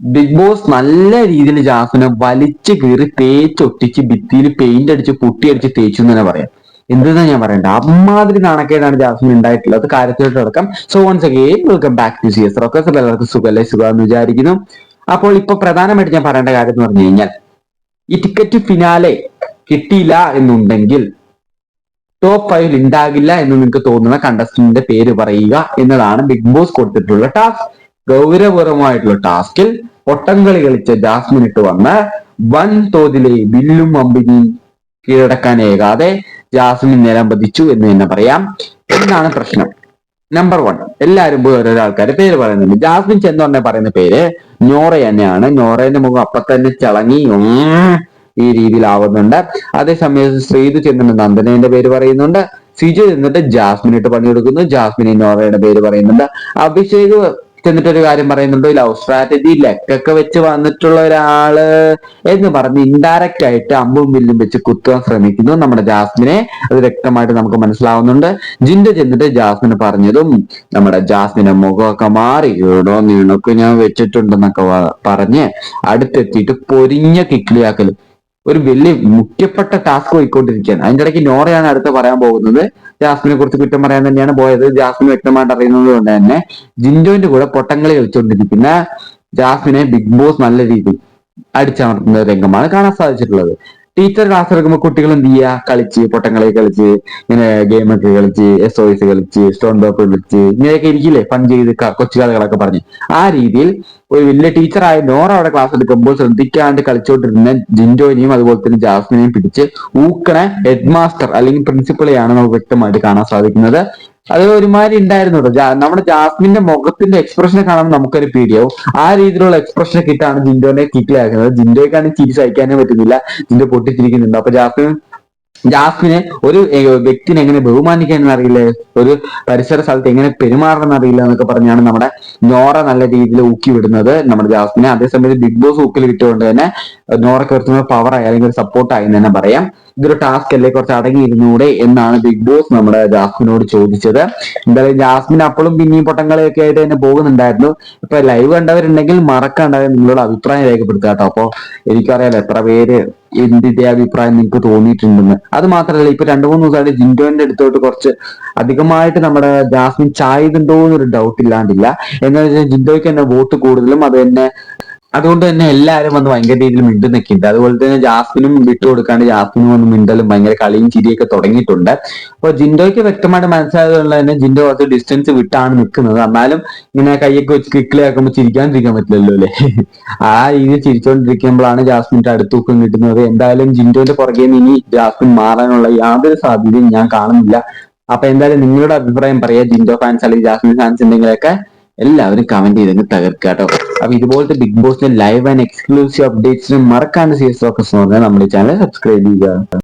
Big boss നല്ല രീതിയിൽ ജാസിനെ വലിച്ചു കീറി തേച്ചൊട്ടിച്ച് ഭിത്തിയിൽ പെയിന്റ് അടിച്ച് പുട്ടിയടിച്ച് തേച്ചു എന്ന് തന്നെ പറയാം. എന്തെന്നാ ഞാൻ പറയണ്ട? അമ്മാതിരി നാണക്കേടാണ് ജാസ്മിൻ ഉണ്ടായിട്ടുള്ളത്. കാര്യത്തിലോട്ട് അടക്കം so once again welcome back to C S rocks എല്ലാവർക്കും സുഖം എന്ന് വിചാരിക്കുന്നു. അപ്പോൾ ഇപ്പൊ പ്രധാനമായിട്ട് ഞാൻ പറയേണ്ട കാര്യം എന്ന് പറഞ്ഞു കഴിഞ്ഞാൽ ഈ ടിക്കറ്റ് ഫിനാലെ കിട്ടിയില്ല എന്നുണ്ടെങ്കിൽ ടോപ്പ് ഫൈവിൽ ഉണ്ടാകില്ല എന്ന് നിങ്ങൾക്ക് തോന്നുന്ന കണ്ടസ്റ്റന്റിന്റെ പേര് പറയുക എന്നതാണ് ബിഗ് ബോസ് കൊടുത്തിട്ടുള്ള ടാസ്ക് ഗൗരവപരമായിട്ടുള്ള ടാസ്കിൽ ഒട്ടംകളി കളിച്ച ജാസ്മിൻ ഇട്ട് വന്ന് വൻ തോതിലെ വില്ലും അമ്പിനി കീഴടക്കാനേകാതെ ജാസ്മിൻ നിലം പതിച്ചു എന്ന് തന്നെ പറയാം. എന്നാണ് പ്രശ്നം. നമ്പർ വൺ എല്ലാവരും പോയി ഓരോരോ ആൾക്കാരെ പേര് പറയുന്നുണ്ട്. ജാസ്മിൻ ചെന്ന് പറഞ്ഞ പറയുന്ന പേര് നോറ തന്നെയാണ്. നോറയുടെ മുഖം അപ്പൊ തന്നെ ചളങ്ങി ഈ രീതിയിലാവുന്നുണ്ട്. അതേസമയം ശ്രീതു ചെന്നിട്ട് നന്ദനയുടെ പേര് പറയുന്നുണ്ട്. സിജു ചെന്നിട്ട് ജാസ്മിനിട്ട് പണിയെടുക്കുന്നു ജാസ്മിൻ നോറയുടെ പേര് പറയുന്നുണ്ട്. അഭിഷേക് ചെന്നിട്ട് ഒരു കാര്യം പറയുന്നുണ്ട്. ലവ് സ്ട്രാറ്റജി ലെക്കൊക്കെ വെച്ച് വന്നിട്ടുള്ള ഒരാൾ എന്ന് പറഞ്ഞ് ഇൻഡയറക്റ്റ് ആയിട്ട് അമ്പും വില്ലും വെച്ച് കുത്തുവാൻ ശ്രമിക്കുന്നു നമ്മുടെ ജാസ്മിനെ. അത് വ്യക്തമായിട്ട് നമുക്ക് മനസ്സിലാവുന്നുണ്ട്. ജിൻഡ് ചെന്നിട്ട് ജാസ്മിന് പറഞ്ഞതും നമ്മുടെ ജാസ്മിന്റെ മുഖമൊക്കെ മാറി. ഇവിടോ നീണൊക്കെ ഞാൻ വെച്ചിട്ടുണ്ടെന്നൊക്കെ പറഞ്ഞ് അടുത്തെത്തിയിട്ട് പൊരിഞ്ഞ കിക്കിളിയാക്കൽ. ഒരു വലിയ മുഖ്യപ്പെട്ട ടാസ്ക് പോയിക്കൊണ്ടിരിക്കുകയാണ്. അതിന്റെ ഇടയ്ക്ക് നോറയാണ് അടുത്ത് പറയാൻ പോകുന്നത്. ജാസ്മിനെ കുറിച്ച് കുറ്റം പറയാൻ തന്നെയാണ് പോയത്. ജാസ്മിൻ വ്യക്തമായിട്ട് അറിയുന്നത് കൊണ്ട് തന്നെ ജിൻഡോന്റെ കൂടെ പൊട്ടങ്ങളി കളിച്ചുകൊണ്ടിരിക്കുന്ന. ജാസ്മിനെ ബിഗ് ബോസ് നല്ല രീതിയിൽ അടിച്ചമർത്തുന്ന രംഗമാണ് കാണാൻ സാധിച്ചിട്ടുള്ളത്. ടീച്ചർ ക്ലാസ് എടുക്കുമ്പോൾ കുട്ടികൾ എന്ത് ചെയ്യുക കളിച്ച് പൊട്ടങ്ങളെ കളിച്ച് ഇങ്ങനെ ഗെയിമൊക്കെ കളിച്ച് എസ് എസ് കളിച്ച് സ്റ്റോൺ പേപ്പർ കളിച്ച് ഇങ്ങനെയൊക്കെ ഇരിക്കില്ലേ? ഫൺ ചെയ്ത് കൊച്ചു കഥകളൊക്കെ പറഞ്ഞ്. ആ രീതിയിൽ ഒരു വലിയ ടീച്ചറായ നോറ അവിടെ ക്ലാസ് എടുക്കുമ്പോൾ ശ്രദ്ധിക്കാണ്ട് കളിച്ചുകൊണ്ടിരുന്ന ജിൻഡോനെയും അതുപോലെ തന്നെ ജാസ്മിനെയും പിടിച്ച് ഊക്കണ ഹെഡ് മാസ്റ്റർ അല്ലെങ്കിൽ പ്രിൻസിപ്പളെയാണ് നമുക്ക് വ്യക്തമായിട്ട് കാണാൻ സാധിക്കുന്നത്. അത് ഒരുമാതിരി ഉണ്ടായിരുന്നു കേട്ടോ നമ്മുടെ ജാസ്മിന്റെ മുഖത്തിന്റെ എക്സ്പ്രഷൻ കാണുമ്പോൾ നമുക്കൊരു പേടിയാവും. ആ രീതിയിലുള്ള എക്സ്പ്രഷൻ കിട്ടാണ് ജിൻഡോനെ കിക്കിലാക്കുന്നത് ജിൻഡോയ്ക്കാണ് ചിരി സഹിക്കാനേ പറ്റുന്നില്ല. ജിൻഡോ പൊട്ടിച്ചിരിക്കുന്നുണ്ട്. അപ്പൊ ജാസ്മിൻ ജാസ്മിനെ ഒരു വ്യക്തിനെ എങ്ങനെ ബഹുമാനിക്കാൻ അറിയില്ല? ഒരു പരിസര സ്ഥലത്ത് എങ്ങനെ പെരുമാറണം എന്നറിയില്ല എന്നൊക്കെ പറഞ്ഞാണ് നമ്മുടെ നോറ നല്ല രീതിയിൽ ഊക്കി വിടുന്നത്. നമ്മുടെ ജാസ്മിനെ അതേസമയത്ത് ബിഗ് ബോസ് ഊക്കിൽ വിട്ടുകൊണ്ട് തന്നെ നോറയ്ക്ക് വരുത്തുന്ന പവർ ആയി അല്ലെങ്കിൽ ഒരു ആയി എന്ന് തന്നെ പറയാം. ഇതൊരു ടാസ്ക് അല്ലേ? കുറച്ച് അടങ്ങിയിരുന്നൂടെ എന്നാണ് ബിഗ് ബോസ് നമ്മുടെ ജാസ്മിനോട് ചോദിച്ചത്. എന്തായാലും ജാസ്മിൻ അപ്പോഴും പിന്നെയും പൊട്ടങ്ങളെയൊക്കെ ആയിട്ട് തന്നെ പോകുന്നുണ്ടായിരുന്നു. ഇപ്പൊ ലൈവ് കണ്ടവരുണ്ടെങ്കിൽ മറക്കാണ്ടായ നിങ്ങളുടെ അഭിപ്രായം രേഖപ്പെടുത്തുക കേട്ടോ. അപ്പൊ എനിക്കറിയാലോ എത്ര പേര് എന്തിന്റെ അഭിപ്രായം നിങ്ങൾക്ക് തോന്നിയിട്ടുണ്ടെന്ന്. അത് മാത്രമല്ല ഇപ്പൊ രണ്ടു മൂന്ന് ദിവസമായിട്ട് ജിൻഡോന്റെ അടുത്തോട്ട് കുറച്ച് അധികമായിട്ട് നമ്മുടെ ജാസ്മിൻ ചായതുണ്ടോ എന്നൊരു ഡൗട്ട് ഇല്ലാണ്ടില്ല. എന്താണെന്ന് വെച്ചാൽ ജിൻഡോയ്ക്ക് തന്നെ വോട്ട് കൂടുതലും അത് തന്നെ അതുകൊണ്ട് തന്നെ എല്ലാരും വന്ന് ഭയങ്കര രീതിയിൽ മിണ്ടു നിൽക്കുന്നുണ്ട്. അതുപോലെ തന്നെ ജാസ്മിനും വിട്ടു കൊടുക്കാണ്ട് ജാസ്മിനും വന്ന് മിണ്ടലും ഭയങ്കര കളിയും ചിരിയൊക്കെ തുടങ്ങിയിട്ടുണ്ട്. അപ്പൊ ജിൻഡോയ്ക്ക് വ്യക്തമായിട്ട് മനസ്സിലായതുകൊണ്ട് തന്നെ ജിൻഡോ കുറച്ച് ഡിസ്റ്റൻസ് വിട്ടാണ് നിൽക്കുന്നത്. എന്നാലും ഇങ്ങനെ കൈയൊക്കെ വെച്ച് കിക്കിളിയാക്കുമ്പോൾ ചിരിക്കാണ്ടിരിക്കാൻ പറ്റില്ലല്ലോ അല്ലേ? ആ രീതിയിൽ ചിരിച്ചുകൊണ്ടിരിക്കുമ്പോഴാണ് ജാസ്മിന്റെ അടുത്തൂക്കം കിട്ടുന്നത്. എന്തായാലും ജിൻഡോന്റെ പുറകെ ഇനി ജാസ്മിൻ മാറാനുള്ള യാതൊരു സാധ്യതയും ഞാൻ കാണുന്നില്ല. അപ്പൊ എന്തായാലും നിങ്ങളുടെ അഭിപ്രായം പറയാ ജിൻഡോ ഫാൻസ് അല്ലെങ്കിൽ ജാസ്മിൻ ഫാൻസ് എന്തെങ്കിലുമൊക്കെ എല്ലാവരും കമന്റ് ചെയ്തെങ്കിൽ തകർക്കുക കേട്ടോ. അപ്പൊ ഇതുപോലത്തെ ബിഗ് ബോസിന്റെ ലൈവ് ആൻഡ് എക്സ്ക്ലൂസീവ് അപ്ഡേറ്റ്സിന് മറക്കാണ്ട് സീസ് ഫോക്കസ് എന്ന് പറഞ്ഞാൽ നമ്മുടെ ചാനൽ സബ്സ്ക്രൈബ് ചെയ്യുക.